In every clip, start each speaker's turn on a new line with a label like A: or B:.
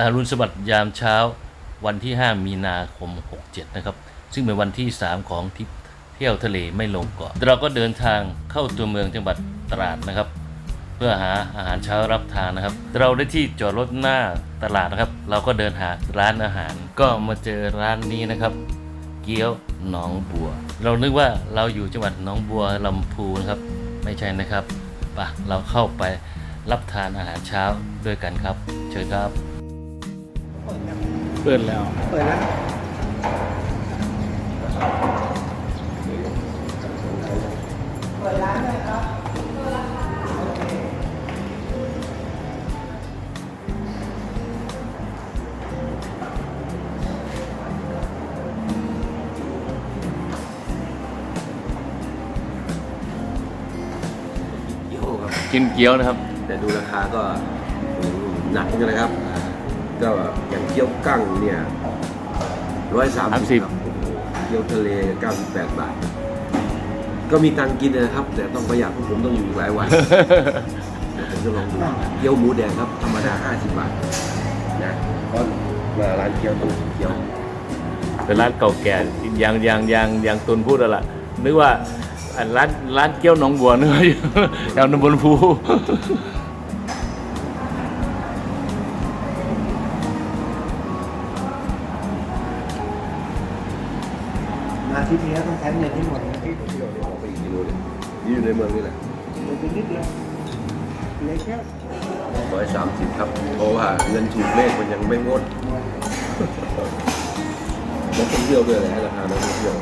A: อารุณสวัสดิ์ยามเช้าวันที่ 5 มีนาคม 67 นะครับ ซึ่งเป็นวันที่ 3 ของทริปเที่ยวทะเลไม่ลงเกาะเราก็เดินทางเข้าตัวเมืองจังหวัดตราดนะครับ เพื่อหาอาหารเช้ารับทานนะครับ เราได้ที่จอดรถหน้าตลาดนะครับ เราก็เดินหาร้านอาหาร ก็มาเจอร้านนี้นะครับ เกี๊ยวหนองบัว เรานึกว่าเราอยู่จังหวัดหนองบัวลำพูนะครับ ไม่ใช่นะครับปะเราเข้าไปรับทานอาหารเช้าด้วยกันครับ เชิญครับ เปิดแล้ว
B: เปิดแล้วเปิดร้านเลยครับ
C: เกี๊ยวครับ
A: กินเกี๊ยวนะครับ
C: แต่ดูราคาก็หนักเหมือนกันนะครับ ก็อย่างเกี๊ยวกั้งเนี่ยร้อยสามสิบ
A: 30
C: ครับโอ้โหเกี๊ยวทะเลเก้าสิบแปดบาท ก็มีตังค์กินนะครับ แต่ต้องประหยัดเพราะผมต้องอยู่อีกหลายวันเดี๋ยวผมจะลองดูเกี๊ยวหมูแดงครับธรรมดาห้าสิบบาทนะเพราะมาร้านเกี๊ยวต้องกินเกี๊ยว
A: เป็นร้านเก่าแก่อย่างอย่างอย่างอย่างตุนพูดแล้วล่ะนึกว่าอันร้านร้านเกี๊ยวหนองบัวนึกว่าอยู่แถวหนองบัวล
B: ริปนี้ต้องใช้เงินที่หมดนะพี่
C: เที่ยวเนี่ยออกไปอีกกิโลเลยนี่อยู่ในเมืองนี่แหละ
B: ลงไปนิดเดียวเล็กแค่
C: ร้อยสามสิบครับ เพราะว่าเงินถูกเลขมันยังไม่งดนักท่องเที่ยวด้วยแหละราคานักท่องเที่ยว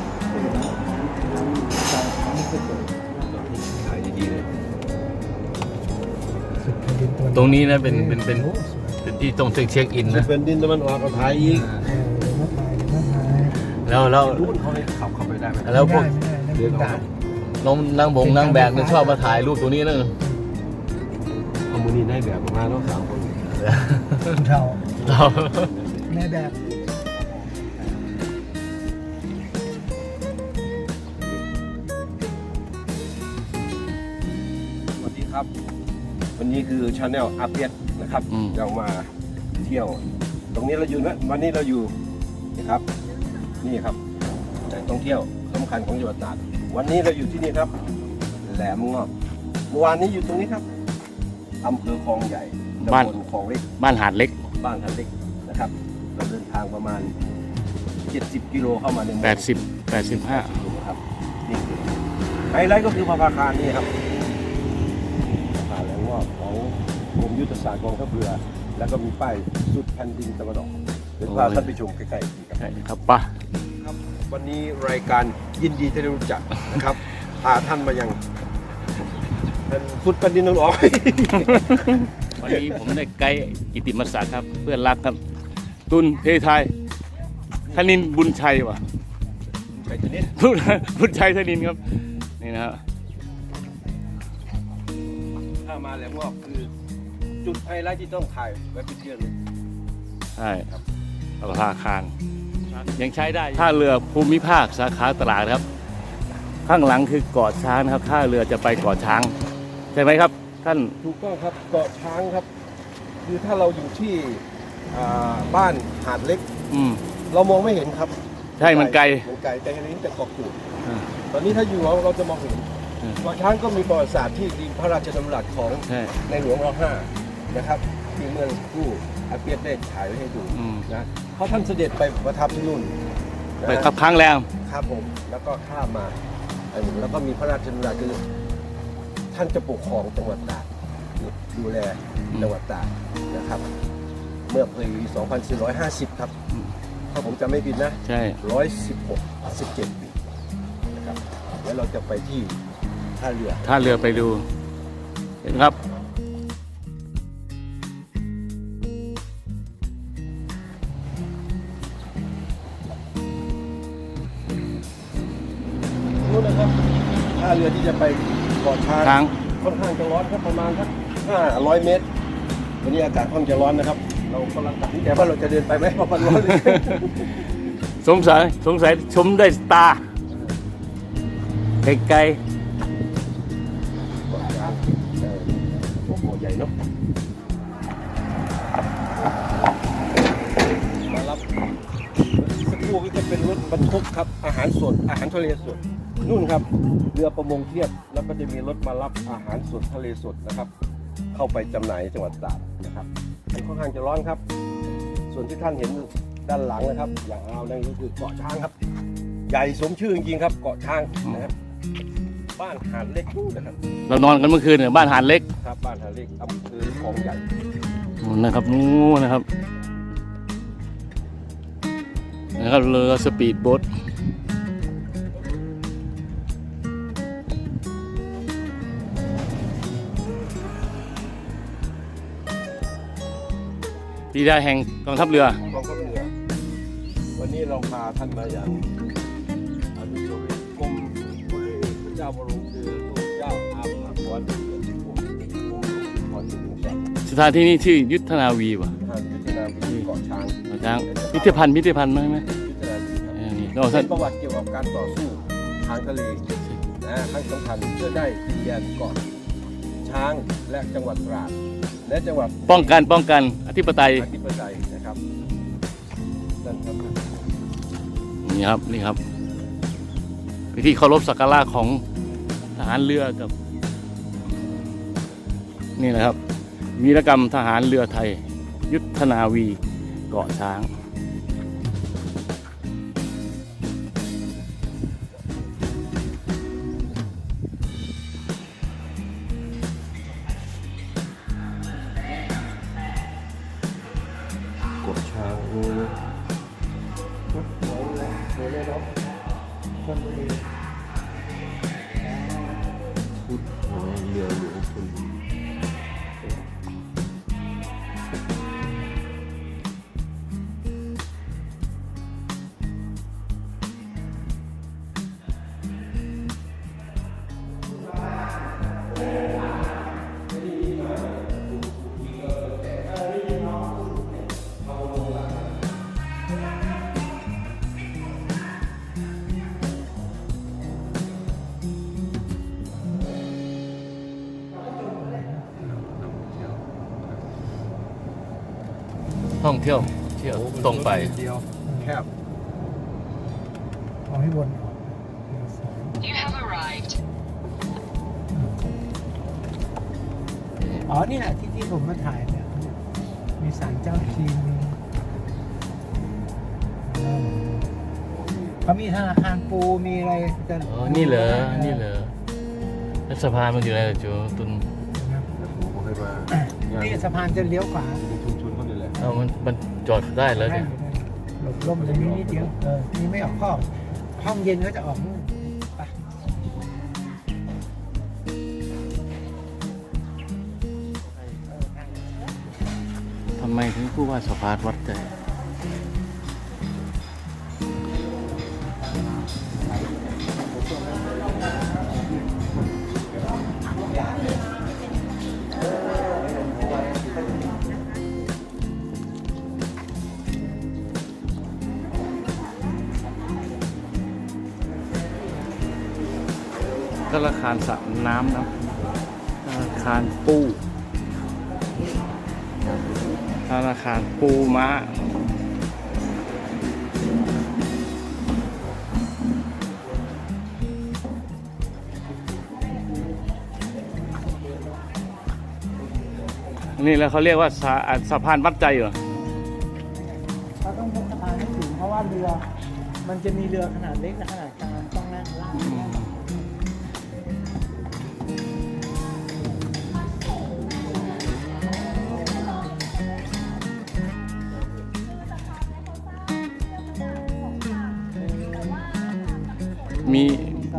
C: ขายดีๆเลย
A: ตรงนี้นะเป็นเป็นเป็นเป็นที่ต้องเช็คอินนะ
C: เป็นดินตะวันออกกับไทยอีก
A: แล้วแล้ว
C: รุ่นเขาให้ขับเข้า ไปได้ไหม
A: แล้วพวก
C: เดินออก
A: น้องนางบงนางแบบเนี่ยชอบมาถ่ายรูปตรงนี้นะ
C: เอามือนี้ได้แบบประมาณน้องสามคน
B: เรา
A: เรา
B: ในแบบ
C: สวัสดีครับ วันนี้คือชาแนลอาเปียสนะครับเรามาเที่ยว ตรงนี้เราอยู่นะวันนี้เราอยู่นะครับ นี่ครับแห ล่งท่องเที่ยวสำคัญของจังหวัดตราดวันนี้เราอยู่ที่นี่ครับ แหลมงอบเมื่อวานนี้อยู่ตรงนี้ครับอำเภอคลองใหญ่ตำบลคลองเล็ก
A: บ้านหาดเล็ก
C: บ้านทันเล็กนะครับ เราเดินทางประมาณ 70 กิโลเข้ามาในเมือง
A: 80 85
C: นะครับนี่คือไฮไลท์ก็คือพระพาคารนี่ครับผ่านแหลมงอบของกรมยุทธศาสตร์กองทัพเรือ แล้วก็มีป้ายสุดแผ่นดินตะวันออกเดี๋ยวพาท่านไปชมใกล้ๆดีครับ
A: ใช่ครับป่ะ
C: ครับ วันนี้รายการยินดีที่ได้รู้จักนะครับ พาท่านมายังเป็นสุดแผ่นดินตะวันออก
A: วันนี้ผมได้ไกด์กิติมศักดิ์ครับ เพื่อนรักครับ ตุนเพไทยธนินบุญชัยวะ
C: ใช่ชนิด
A: บุญบุญชัยธนินครับ นี่นะครับ
C: ถ้ามาแหลมงอบคือ จุดไฮไลท์ที่ต้องถ่ายไว้เป็นเที่ยวเลย
A: ใช่ครับราคาคาร ยังใช้ได้ท่าเรือภูมิภาคสาขาตราดครับ ข้างหลังคือเกาะช้างนะครับท่าเรือจะไปเกาะช้าง ใช่ไหมครับ ท่าน
C: ถูกต้องครับเกาะช้างครับ คือถ้าเราอยู่ที่อ่าบ้านหาดเล็ก
A: อืม
C: เรามองไม่เห็นครับ
A: ใช่มันไกล
C: มันไกลแต่อันนี้จะเกาะกูด
A: อ่า
C: ตอนนี้ถ้าอยู่เราเราจะมองเห็น
A: อืม
C: เกาะช้างก็มีประวัติศาสตร์ที่ดินพระราชดำรัสของ
A: ใช่
C: ในหลวงรห้านะครับ ที่เมื่อสักครู่อาเปียสได้ถ่ายไว้ให้ดู
A: อืม
C: นะเพราะท่านเสด็จไปประทับที่นู่นนะ
A: ไปครับครั้งแรก
C: ครับผมแล้วก็ข้ามมาอันนี้แล้วก็มีพระราชดำรัสคือท่านจะปกครองจังหวัดตราดดูแลจังหวัดตราดนะครับ เมื่อปี2450 ครับ
A: อืม
C: ถ้าผมจำไม่ผิดนะ
A: ใช่
C: 116 17ปีนะครับแล้วเราจะไปที่ท่าเรือ
A: ท่าเรือไปดูเห็นครับ
C: ทางค่อนข้างจะร้อนครับประมาณสักห้าร้อยเมตร วันนี้อากาศค่อนจะร้อนนะครับ เรากำลังตัดสินใจว่าเราจะเดินไปไหมเพราะมันร้อน
A: สงสัยสงสัยชมได้ตาไกล
C: ไโอ้โใหญ่นะมารับสักคู่ก็จะเป็นรถบรรทุกครับ อาหารสดอาหารทะเลสด นู่นครับเรือประมงเทียบแล้วก็จะมีรถมารับอาหารสดทะเลสดนะครับ เข้าไปจำหน่ายจังหวัดตราดนะครับมันค่อนข้างจะร้อนครับ ส่วนที่ท่านเห็นด้านหลังนะครับ อย่างเรานั่นก็คือเกาะช้างครับ ใหญ่สมชื่อจริงๆครับ เกาะช้างนะครับบ้านหาดเล็กนู่นนะครับ
A: เรานอนกันเมื่อคืนเนี่ยบ้านหาดเล็ก
C: ครับบ้านหาดเล็กอำเภอคลองใหญ่
A: นู่นนะครับนู้นนะครับนะครับเรือสปีดโบ๊ท ปีได้แห่งกองทัพเรือ
C: กองทัพเรือ วันนี้เราพาท่านมาอย่างอนุสาวรีย์กรมพระเจ้าบรมคือพระเจ้าอาภากรเดือนที่หกวงศ์พรถึงแสน
A: สถานที่นี้ชื่อยุทธนาวีป่ะ
C: ทางยุทธนาวีเกาะช้าง
A: เกาะช้างพิพิธภัณฑ์พิพิธภัณฑ์ไหมไหม
C: ยุทธนาวีครับ
A: เออนี่เราท่า
C: เป็นนประวัติเกี่ยวกับการต่อสู้ทางทะเลนะครั้งสำคัญเพื่อได้ดินแดนเกาะช้างและจังหวัดตราด และจังหวัด
A: ป้องกันป้องกันอธิปไตย
C: อธิปไตยนะครับนั่นครับ
A: นี่ครับนี่ครับพิธีเคารพสักการะของทหารเรือกับ นี่นะครับวีรกรรมทหารเรือไทย ยุทธนาวีเกาะช้าง
C: ท่อง
A: เที่ยวเที่ยวตรงไป
C: เดียวแคบ
B: เอาให้วน
D: You have arrived.
B: อ๋อนี่แหละที่ที่ผมมาถ่ายเนี่ยมีศาลเจ้าจีนมีเออเขามีธนาคารปูมีอะไรจะ
A: อ๋อ นี่เหรอ นี่เหรอแล้วสะพานมันอยู่ไหนล่ะจูตุน
C: ผมเคยมา
B: นี่สะพานจะเลี้ยวขวา
C: ชุมชน เอา
A: มันมันจอดได้แล้วเนี่ย
B: หลบลมตรงนี้นิดเดียวเออนี่ไม่ออกข้อห้องเย็นก็จะออกนู่นไป
A: ทำไมถึงผู้ว่าสภาวัดใจาคารสระน้ำนะธนาคารปูธนาคารปูม้านี่แล้วเขาเรียกว่าสะอ่าสะพานวัดใจเหรอ
B: เราต้องยกสะพานให้ถึงเพราะว่าเรือ มันจะมีเรือขนาดเล็กและขนาดกลางต้องนั่งลาก
A: มี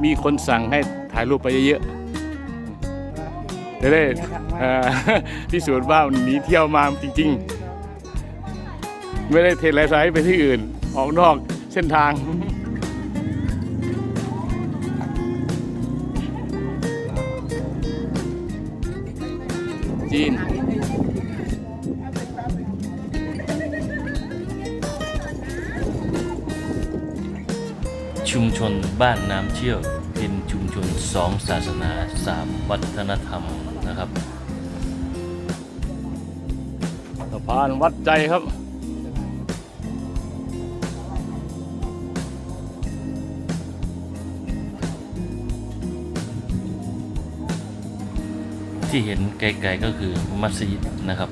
A: มีคนสั่งให้ถ่ายรูปไปเยอะๆจะได้เอ่อ พิสูจน์ว่าหนีเที่ยวมาจริง ๆ ไม่ได้เทเลไซต์ไปที่อื่น ออกนอกเส้นทาง ชุมชนบ้านน้ำเชี่ยว เป็นชุมชนสองศาสนาสามวัฒนธรรมนะครับสะพานวัดใจครับที่เห็นไกลๆก็คือมัสยิดนะครับ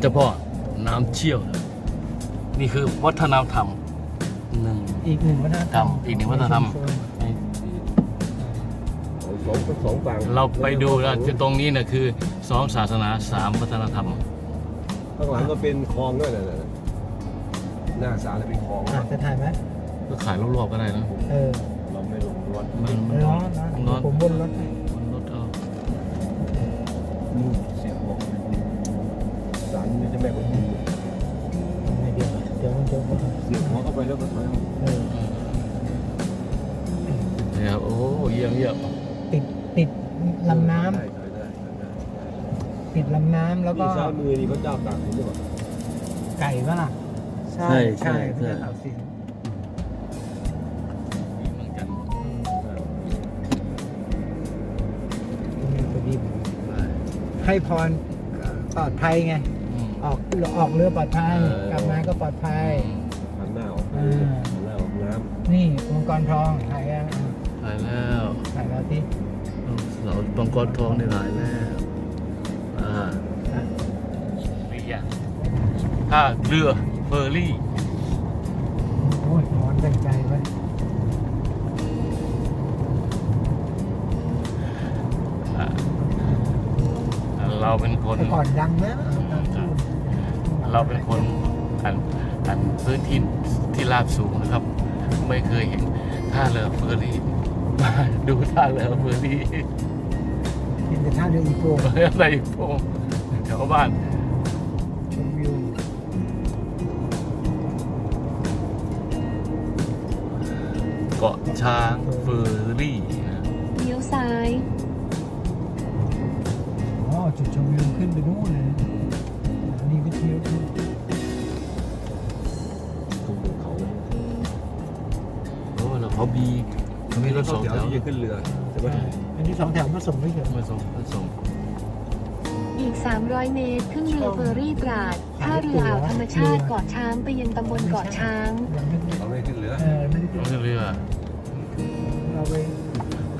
A: เจ้าพ่อน้ำเชี่ยว นี่คือวัฒนธรรมหนึ่ง
B: อีกหนึ่งวัฒนธรรม
A: อีกหนึ่งวัฒนธรรม
C: สองสองฝั่ง
A: เราไปดูนะที่ตรงนี้นะคือสองศาสนาสามวัฒนธรรม
C: ข้างหลังก็เป็นคลองด้วยนะนะหน้าศาลเป็นคลอง
B: อะจะถ่ายไหม
A: ก็ขายรอบๆก็ได้นะ
B: เออ
C: เราไม่ลงรถ
A: มันมัน
B: ร้อนนะ
A: ร้อน
B: ผมบนรถให้
A: มันรถเอา
C: นู่น เข้าไปแล้วก็ถอย
A: นี่ยครับโอ้เยี่ยมเยี่ยม
B: ติดติดลำน้ำ
C: ได้ได้ได้ได้
B: ติดลำน้ำแล้วก็
C: นี่ซ้ายมือนี่เขาเจ้าต่ากผมหรือเปล่า
B: ไก่ปะล่ะ
A: ใช่ใช่
B: พระเจ้าสิน
A: เหมือนกัน
B: มีพอดีให้พรปลอดภัยไง
A: อืม
B: ออกออกเรือปลอดภัย
A: เออ
B: กลับมาก็ปลอดภัย
C: ออก
B: อ่า
C: หันหน้าออกน้
B: นี่มังกรทองถ่ายยังอะ
A: หายแล้ว
B: ถ่ายแล้วที่
A: เสาปังกรทองนี่หายแล้วอ่าเรียกท่าเรือเฟอร์รี่
B: โอ้ยร้อนใจใจไป
A: อ่าเราเป็นคน
B: แต่ก่อนดังนะตามพูด
A: เราเป็นคนอันอันพื้นที่ ที่ราบสูงนะครับ ไม่เคยเห็นท่าเรือเฟอร์รี่มาดูท่าเรือเฟอร์รี่
B: เห็นแต่ท่าเรืออีโป
A: อะไรพวกแถวบ้าน
B: ชมวิว
A: เกาะช้างเฟอร์รี่นะ
E: เลี้ยวซ้าย
B: อ๋อจุดชมวิวขึ้นไปนู่นเลยอันนี้ก็เที่ยวขึ้น
C: เขา
A: มีเขามีรถสองแถว
C: ที่จะขึ้นเรือใช่ไหม
B: อันนี้สองแถวมาส่งไม่เฉย
A: มาส่งมาส่ง
E: อีก 300 เมตร ขึ้นเรือเฟอร์รี่ตราดท่าเรืออ่าวธรรมชาติเกาะช้างไปยังตำบลเกาะช้าง
B: ยังไม่ได้
C: เราไม่ขึ้นเรือ
B: เออไม่ได้
A: รถเรือ
B: เราไป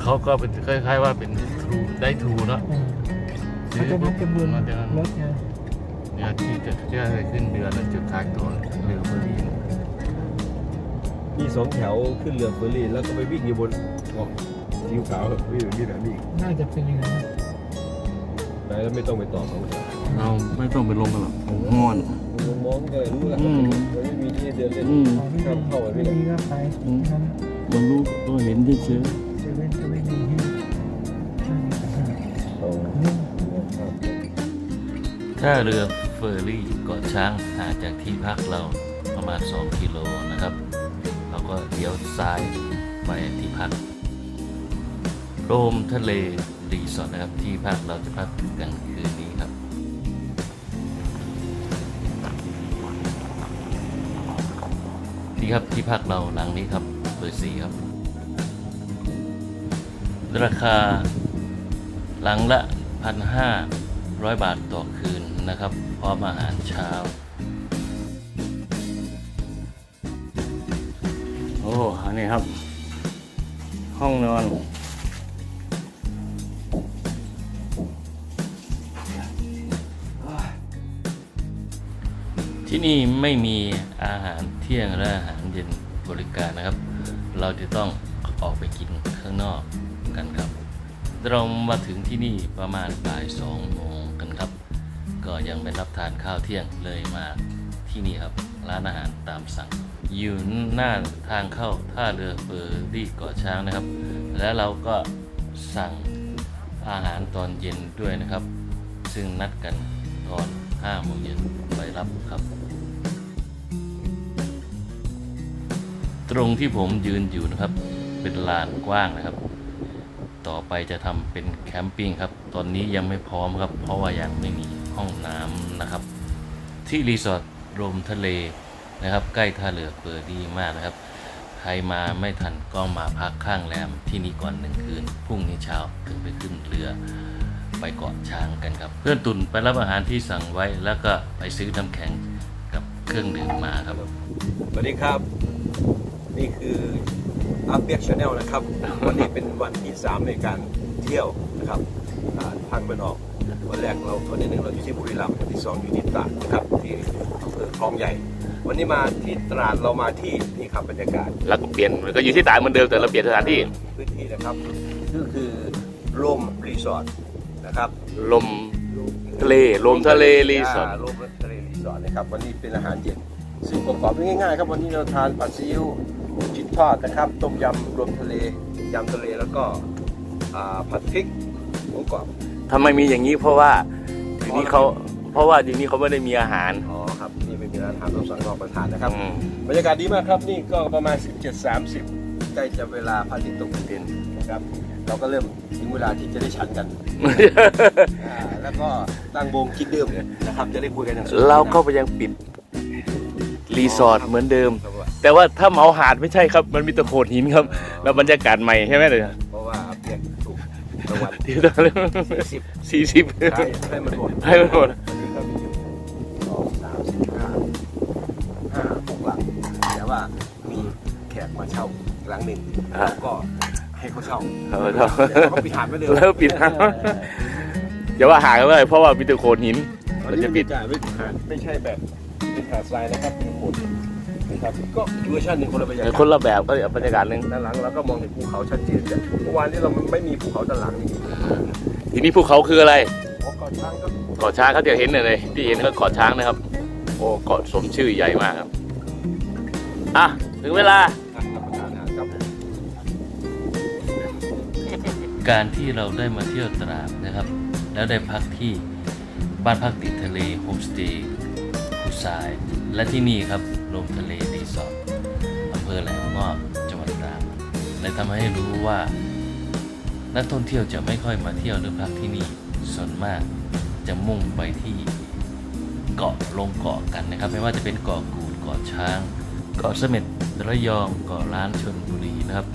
A: เขาก็เป็นคล้ายๆว่าเป็นทรูได้ทรูเนาะ
B: เออเขาจะนัดจำนวน
A: มาจากนั้น
B: รถไง
A: เนี่ยที่จะที่จะขึ้นเรือแล้วจุดท้ายตัวเรือเฟอร์รี่
C: มี สองแถวขึ้นเรือเฟอร์รี่แล้วก็ไปวิ่งอยู่บนเกาะทิวขาววิ่งวิ่งแบบนี้
B: น่าจะเป็นอย่างนั้นนะ
C: ไปแล้วไม่ต้องไปต่อสองแถว
A: เราไม่ต้องไปลงกันหรอกห้อน
C: มองมองก็รู้แล้ว
A: อืม
C: มันไม่มีที่เดินเล่น
A: อืม
B: อ๋อไม่
C: ข้าม
B: มี
C: เข้าไปไม่
B: ไม่
C: ได้
B: มีก็ไป
A: อืม
B: นั้น
A: มันรู้ตัวเห็นเฉย
B: เซเว่นก็ไม่มีที่นี่
C: เอา
B: นี่
C: ข้าม
A: ๆถ้าเรือเฟอร์รี่เกาะช้างห่างจากที่พักเราประมาณ 2 กิโลนะครับ เลี้ยวซ้ายไปที่พักโรมทะเลรีสอร์ทนะครับที่พักเราจะพักกันคืนนี้ครับนี่ครับที่พักเราหลังนี้ครับเบอร์สี่ครับ ราคาหลังละพันห้าร้อยบาทต่อคืนนะครับ พร้อมอาหารเช้า้อันนี้ครับ ห้องนอน ที่นี่ไม่มีอาหารเที่ยงและอาหารเย็นบริการนะครับ เราจะต้องออกไปกินข้างนอกกันครับ เรามาถึงที่นี่ประมาณบ่ายสองโมงกันครับ ก็ยังไม่รับทานข้าวเที่ยงเลยมาที่นี่ครับ ร้านอาหารตามสั่ง อยู่หน้าทางเข้าท่าเรือเฟอร์รี่เกาะช้างนะครับ แล้วเราก็สั่งอาหารตอนเย็นด้วยนะครับ ซึ่งนัดกันตอน5โมงเย็นไปรับครับ ตรงที่ผมยืนอยู่นะครับ เป็นลานกว้างนะครับ ต่อไปจะทำเป็นแคมปิ้งครับ ตอนนี้ยังไม่พร้อมครับ เพราะว่ายังไม่มีห้องน้ำนะครับ ที่รีสอร์ทรมทะเล นะครับ ใกล้ท่าเรือเปิดดีมากนะครับ
F: ใครมาไม่ทันก็มาพักข้างแรมที่นี่ก่อนหนึ่งคืนพรุ่งนี้เช้าถึงไปขึ้นเรือไปเกาะช้างกันครับ เพื่อนตุนไปรับอาหารที่สั่งไว้แล้วก็ไปซื้อน้ำแข็งกับเครื่องดื่มมาครับ
C: สวัสดีครับ นี่คืออาเปียกชาแนลนะครับ วันนี้เป็นวันที่ 3 ในการเที่ยวนะครับอ่าภาคตะวันออกวันแรกเราวันที่หนึ่งเราอยู่ที่บุรีรัมย์วันที่สองอยู่ที่ตาดนะครับที่ คลองใหญ่ วันนี้มาที่ตราดเรามาที่นี่ครับบรรยากาศ
F: แล้วก็เปลี่ยนมันก็อยู่ที่ตายเหมือนเดิมแต่เราเปลี่ยนสถานที่
C: พื้นที่นะครับก็คือลมรีสอร์ทนะครับ
F: ลมทะเลลมทะเลรีสอร์ทา
C: ลมทะเลรีสอร์ทนะครับวันนี้เป็นอาหารเย็นซึ่งประกอบด้วยง่ายๆครับวันนี้เราทานผัดซีอิ๊วจิ้นทอดนะครับต้มยำรวมทะเลยำทะเลแล้วก็อ่าผัดพริกหมูกรอบ
F: ทำไมมีอย่างนี้เพราะว่าทีนี้เขาเพราะว่าทีนี้เขาไม่ได้มีอาหาร
C: อ๋อ ครับนี่ไม่มีร้านอาหารต้องสั่งนอกมาทานนะครับ
F: อืม
C: บรรยากาศดีมากครับนี่ก็ประมาณ 17.30 ใกล้จะเวลาพระอาทิตย์ตกดินนะครับเราก็เริ่มถึงเวลาที่จะได้ฉันกันอ่าแล้วก็ตั้งวงกินดื่มนะครับจะได้คุยกันอย่างสนุก
F: เราก็ยังปิดรีสอร์ทเหมือนเดิม
C: ครับว่า
F: แต่ว่าถ้าเหมาหาดไม่ใช่ครับ มันมีแตะโขดหินครับ แล้วบรรยากาศใหม่ใช่ไหมเลย
C: เพราะว่าเปียกถูกรางวัล
F: ที่ตอน
C: สิบ
F: สี่สิบ
C: ให้ให้มันหมด
F: ให้มันหมด
C: มาเช่าหลังหนึ่ง
F: อ่า
C: เราก็ให้เขาเช่า
F: เออครับ
C: แต่เขาปิดหาดไว้เดิม
F: แล้วปิดหาดอย่าว่าหาดก็ไม่ได้เพราะว่ามีแตะโขดหิน
C: อัน
F: เรา
C: นี้
F: จะ
C: ไม่
F: ปิด
C: จ่ายไม่หาดไม่ใช่แบบเป็นหาดทรายนะครับเป็นโขดนะครับก็อีกเวอร์ชันหนึ่งคนละบรรยากาศ
F: คนละแบบก็บรรยากาศหนึง
C: ด้านหลังเราก็มองเห็นภูเขาชัดเจนแต่เมื่อวานนี้เราไม่มีภูเขาด้านหลังนี่
F: ทีนี้ภูเขาคืออะไร
C: โอ้เกาะช้างก็
F: เกาะช้างเขาจะเห็นเลย ที่เห็นก็เกาะช้างนะครับ โอ้เกาะสมชื่อใหญ่มากครับ อะ ถึงเวลา การที่เราได้มาเที่ยวตราดนะครับ แล้วได้พักที่บ้านพักติดทะเลโฮมสเตย์ผู้สาย และที่นี่ครับลมทะเลรีสอร์ทอำเภอแหลมงอบจังหวัดตราดเลยทำให้รู้ว่า นักท่องเที่ยวจะไม่ค่อยมาเที่ยวหรือพักที่นี่ส่วนมากจะมุ่งไปที่เกาะลงเกาะกันนะครับ ไม่ว่าจะเป็นเกาะกูดเกาะช้าง เกาะเสม็ดระยองเกาะล้านชนบุรีนะครับ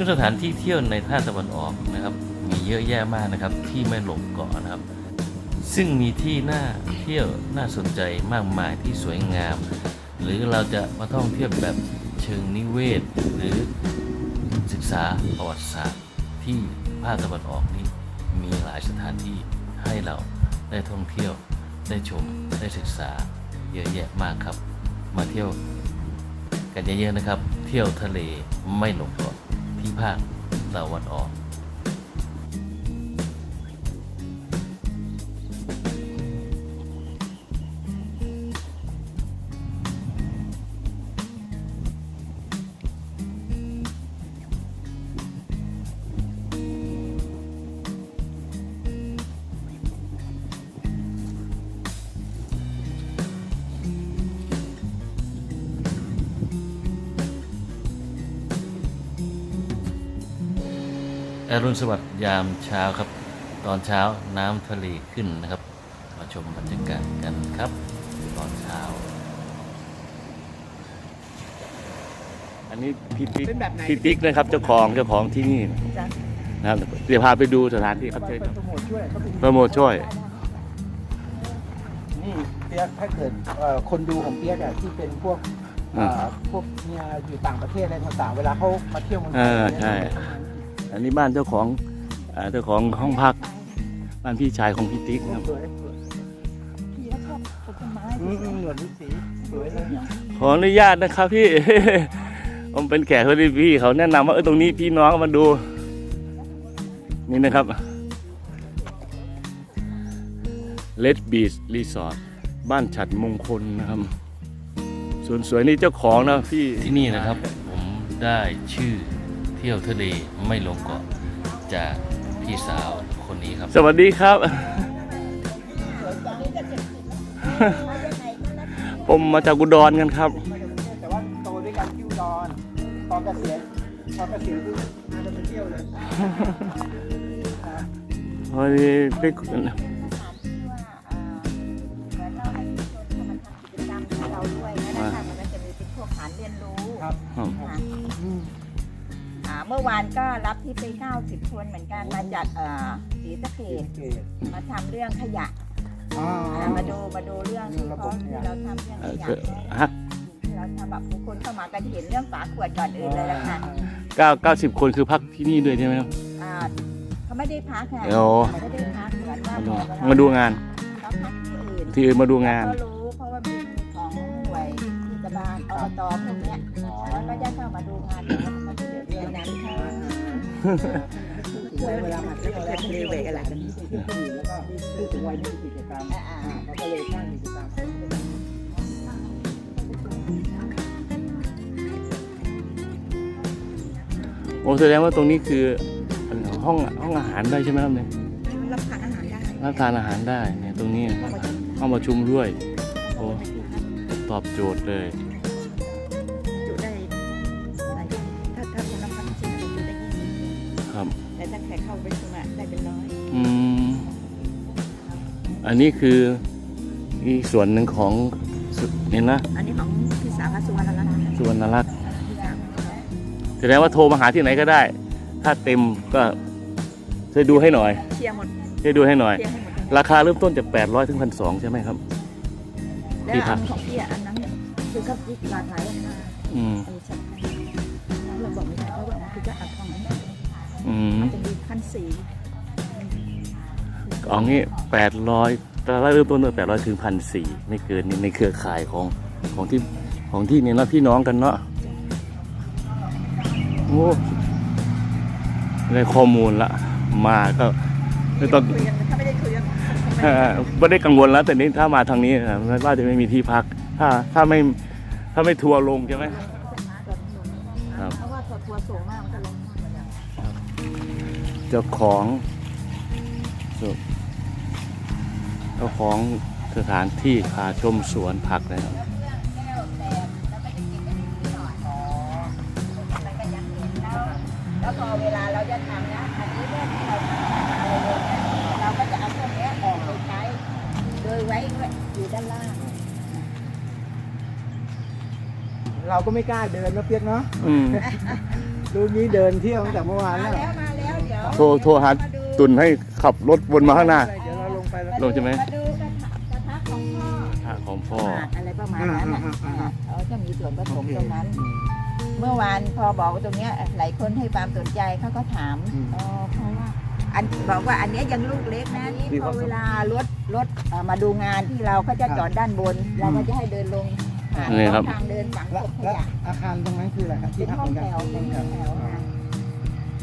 F: ซึ่งสถานที่เที่ยวในภาคตะวันออกนะครับ มีเยอะแยะมากนะครับที่ไม่หลงเกาะนะครับ ซึ่งมีที่น่าเที่ยวน่าสนใจมากมายที่สวยงาม หรือเราจะมาท่องเที่ยวแบบเชิงนิเวศ หรือศึกษาประวัติศาสตร์ที่ภาคตะวันออกนี้มีหลายสถานที่ให้เราได้ท่องเที่ยวได้ชมได้ศึกษาเยอะแยะมากครับ มาเที่ยวกันเยอะๆนะครับ เที่ยวทะเลไม่หลงเกาะ ที่ภาคตะวันออก อรุณสวัสดิ์ยามเช้าครับ ตอนเช้าน้ำทะเลขึ้นนะครับ มาชมบรรยากาศกันครับ ตอนเช้า อันนี้พี่ติ๊ก
G: เป็นแบบไหน
F: พี่ติ๊กนะครับเจ้าของเจ้าของที่นี่
G: จ๊ะ
F: นะครับเดี๋ยวพาไปดูสถานที่ครับ
G: ไป
F: เชิญครับ
G: โปรโมทช่วยเขาเป็น
F: โปรโมทช่วย
G: นี่เปียกถ้าเกิดเอ่อคนดูของเปียกอะที่เป็นพวกเอ่อพวกเนี่ยอยู่ต่างประเทศอะไรต่างๆเวลาเขามาเที่ยวเมืองไทย
F: เออ
G: เนี่ย
F: ใช่ อันนี้บ้านเจ้าของอ่าเจ้าของห้องพัก บ้านพี่ชายของพี่ติ๊กครับ
G: สวยสวยอืมอืมเหมือนฤาษีสวยเลยเนี่ย
F: ขออนุญาตนะครับพี่ ผมเป็นแขกคนที่พี่เขาแนะนำว่าเออตรงนี้พี่น้องมาดู นี่นะครับ Red Beach Resort บ้านฉัดมงคลนะครับส่วนสวยนี่เจ้าของนะพี่ที่นี่นะครับ ผมได้ชื่อ เที่ยวทะเลไม่ลงเกาะจากพี่สาวคนนี้ครับ สวัสดีครับ ผมมาจากอุดรกันครับ
G: แต่ว่าโตด้วยกันที่อุดรพอเกษียณพอเกษียณคือมาจะไปเที่ยวเลย
F: พอดีไวา
H: นก็รับ
I: ที่ไป90คนเหมือนกันมาจากเอ่อศรีสะเกดมาทำเรื่องขยะ
B: อ๋อ
I: อ่ามาดูมาดูเรื่องที่เขาที่เราทำเรื่องขยะ
A: ฮะ
I: ที่เราทำแบบบุคคลเข้ามากันเห็นเรื่องฝาขวดก่อนอื่นเลยละค่ะ
A: เก้าเก้าสิบคนคือพักที่นี่ด้วยใช่ไหมครับ
I: อ่าเขาไม่ได้พักค่ะ
A: โอ้
I: เขาไม่ได้พักเหมือนว่า
A: มาดู
I: พอเวล
A: มาดูงาน
I: เขาพักที่อื่น
A: ที่อื่นมาดูงาน
I: ก็รู้ ตพวกเนี้ยแล้วก็จะเข้ามาดูงานแล้วก็มาเดือดเดือนนั้นค่ะ
B: เวลามาเที่ยวแล้วทะเลเบรกอะไรกันที่ที่ที่แล้วก็ผู้สูงวัยมีกิจกรรม
I: อ่า
B: อ่าเขาก็เลยสร้างกิจกรรม
A: โอ้แสดงว่าตรงนี้คือห้องห้องอาหารได้ใช่ไหมครับเนี่ย
I: รับทานอาหารได้
A: รับทานอาหารได้เนี่ยตรงนี้ห้องประชุมด้วยโอ้ตอบโจทย์เลย
I: อย
A: อืมอันนี้คืออีกส่วนหนึ่งของสุเนี่ยนะ
I: อันนี้ของพี่สาวค่ะสุวรรณรัตน์ค่ะ
A: สุวรรณรักษ์
I: พี่สาว
A: แสดงว่าโทรมาหาที่ไหนก็ได้ ถ้าเต็มก็ช่วยดูให้หน่อย
I: เคลียร์หมด
A: ช่วยดูให้หน่อย
I: เคลียร์ให้หมดเลย
A: ราคาเริ่มต้นจาก800ถึง1,200ใช่ไหมครับ
I: แล้ว
A: พี่ครั
I: อั
A: บ
I: นของพี่อะอันนั้นเนี่ยคือเขาพิหลากหลายราคา
A: อืม
I: เออใช่แล้วเราบอกไม่ได้เพราะว่ามันคือจะอัดของนั้น
A: อืม
I: มันจะมีขั้นสี
A: เอางี้800แต่ละเริ่มต้นตั้งแต่800ถึง1,400ไม่เกินนี่ในเครือข่ายของของที่ของที่เนี่ยนะพี่น้องกันเนาะโอ้ได้ข้อมูลละมาก็ไม่ต้อง
I: คุยกันถ้าไม่ได้คุยกัน
A: เอ่อไม่ได้กังวลแล้ว แต่นี่ถ้ามาทางนี้นะไม่ว่าจะไม่มีที่พัก ถ้าถ้าไม่ถ้าไม่ทัวร์ลงใช่ไหมครับ
I: เพราะว่าตัวสูงมากมันจะลงมาเหมือนกัน
A: เจ้าของสุ เจ้าของสถานที่พาชมสวนผักนะครับ
I: แล้วพอเวลาเราจะทำนะอันนี้เนี่ยที่เราทำอะไรเลยนะเราก็จะเอาพวกเนี้ยออกไปใช้โดยไว้อยู่ด้านล่าง
B: เราก็ไม่กล้าเดินนะเปียกเนาะ
A: อืม
B: ดูนี้เดินเที่ยวตั้งแต่เมื่อวาน
I: มา
B: แล้ว
I: แล้วมาแล้วเดี๋ยว
A: โทรโทรหาตุนให้ขับรถวนมาข้างหน้า
B: เดี๋ยวเราลงไปแล้ว
A: ลงใช่ไหม
I: มาดูกระทะกระทะของพ่อ
A: ทางของพ่อ
I: อะไรประมาณนั้นน่ะอ่า เขาจะมีส่วนผสมตรงนั้น เมื่อวานพอบอกว่าตรงเนี้ยหลายคนให้ความสนใจเขาก็ถามอ๋อเพราะว่าอันบอกว่าอันเนี้ยยังลูกเล็กนะนี่พอเวลารถรถเอ่อมาดูงานที่เราก็จะจอดด้านบน เราก็จะให้เดินลงหา
A: นี่ครับ
I: ทางเดินฝัง
B: แล้ว
I: กบข
B: แล้ว
I: ยะ
B: อาคารตรงนั้นคืออะไรครับที่
I: เป็น
B: พัก
I: ห้
B: เห
I: อ
B: มื
I: ง
B: อนกัน
I: แถวเป็นห้องแถวค่ะ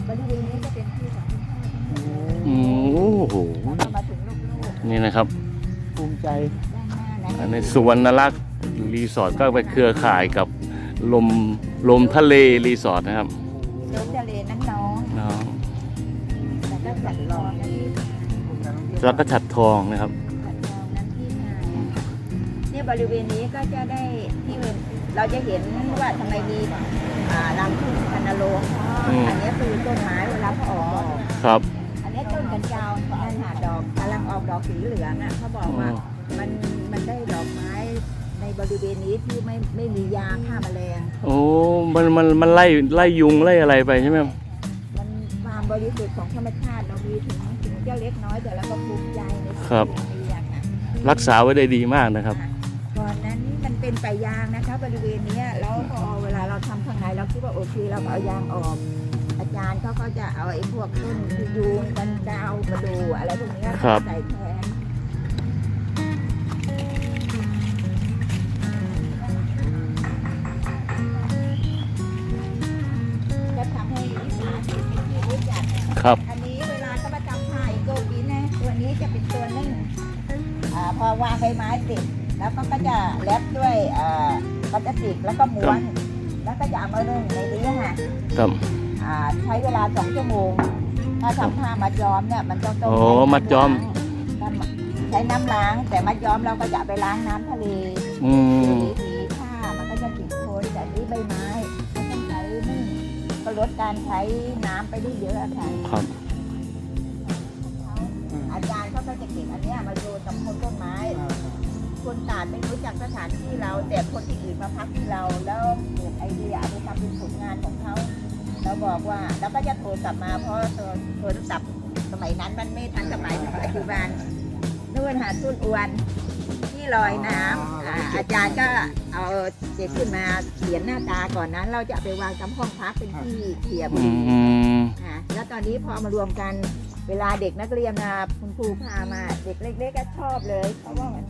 I: บริเวณนี้จะเป็นที่ของคุณพ่อคุณแม่
A: อืมโอ้โห นี่นะครับ
B: ภูมิใจ
I: ๆด้านหน้านะ
A: อันนี้สุวรรณรักษ์รีสอร์ทก็ไปเครือข่ายกับลมลมทะเลรีสอร์ทนะครับ
I: ลมทะเลนั่นน้อง
A: เนาะ
I: แต่ก็จัดรองนะที่
A: แล้วก็ฉัดทองนะครับ
I: จัดรองนั้นที่ไทยเนี่ยบริเวณนี้ก็จะได้ที่เราจะเห็นว่าทำไมมีอ่ารังพึ่งพันนโรงเพราะ
A: อืม
I: อันนี้คือต้นไม้เวลาเขาออกดอก
A: ครับ
I: อกกำลังออกดอกสีเหลืองอะเขาบอกว่า
A: อ๋อ
I: มันมันได้ดอกไม้ในบริเวณนี้ที่ไม่ไม่มียาฆ่าแมลง
A: โอ้มันมันมันไล่ไล่ยุงไล่อะไรไปใช่ไหมครับ
I: มันความบริสุทธิ์ของธรรมชาติเรามีถึงถึงจะเล็กน้อยแต่เราก็ภูมิใจในสิ่ง
A: ครับ
I: ที่มีอย่างนั้น
A: รักษาไว้ได้ดีมากนะครับ
I: ก่อนนั้นมันเป็นป่ายางนะคะบริเวณเนี้ยแล้วพอเวลาเราทำข้างในเราคิดว่าโอเคเราก็เอายางออกอา จารย์เขาก็จะเอาไอ้พวกต้นพยูงกันดาวกระดูอะไรพวกเนี้ย
A: ครับ
I: ใส่แทนจะทำให้วิสาหกิจเป็นที่รู้จัก
A: ครับ
I: อันนี้เวลาเขามาทำผ้าอีโกบินนะตัวนี้จะเป็นตัวนึ่งอ่าพอวางใบไม้ติดแล้วก็ก็จะแรปด้วยอ่าพลาสติกแล้วก็ม้วน แล้วก็จะเอามานึ่งในนี้ค่ะ
A: ครับ
I: อ่าใช้เวลาสองชั่วโมง ถ้าทำผ้ามัดย้อมเนี่ยมันต้องต้อง
A: โอ้
I: ใช้น้ำ
A: มัดย้อม
I: ล้างน้ำใช้น้ำล้างแต่มัดย้อมเราก็จะเอาไปล้างน้ำทะเล
A: อื
I: สี
A: ม
I: สีผ้ามันก็จะติดโคลนแต่นี่ใบไม้ก็ต้องใช้นึ่งก็ลดการใช้น้ำไปได้เยอะอะค่ะ
A: ครับ
I: อาจารย์เขาก็จะเก็บอันเนี้ยมาโยนกับคนต้นไม้ คนตาดไม่รู้จักสถานที่เรา แต่คนที่อื่นมาพักที่เรา แล้วเกิดไอเดียเอาไปทำเป็นผลงานของเขา เราบอกว่าแล้วก็จะโทรกลับมาเพราะโทรโทรศัพท์สมัยนั้นมันไม่ทันสมัยเหมือนปัจจุบันนู่นหาดตุ้นอวนที่ลอยน้ำาอาจารย์ก็เอาเด็กขึ้นมาเขียนหน้าตาก่อนนั้นเราจะเอาไปวางตามห้องพักเป็นที่เขียบ
A: อืม
I: อะแล้วตอนนี้พอมารวมกันเวลาเด็กนักเรียนมาคุณครูพามาเด็กเล็กๆก็ชอบเลย เพราะว่ามัน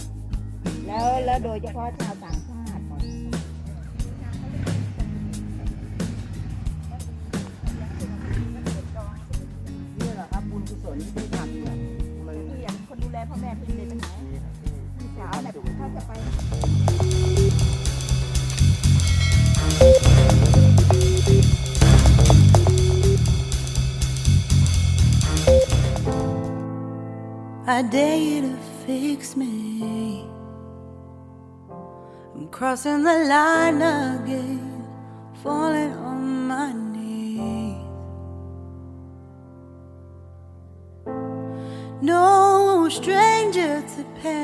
I: แล้วแล้วโดยเฉพาะชาวต่างช อย่างคนดูแลพ่อแม่พี่เลยเป็นไหนพี่สาวแบบถ้าจะไป
J: I dare you to fix me. I'm crossing the line again, falling anticipate.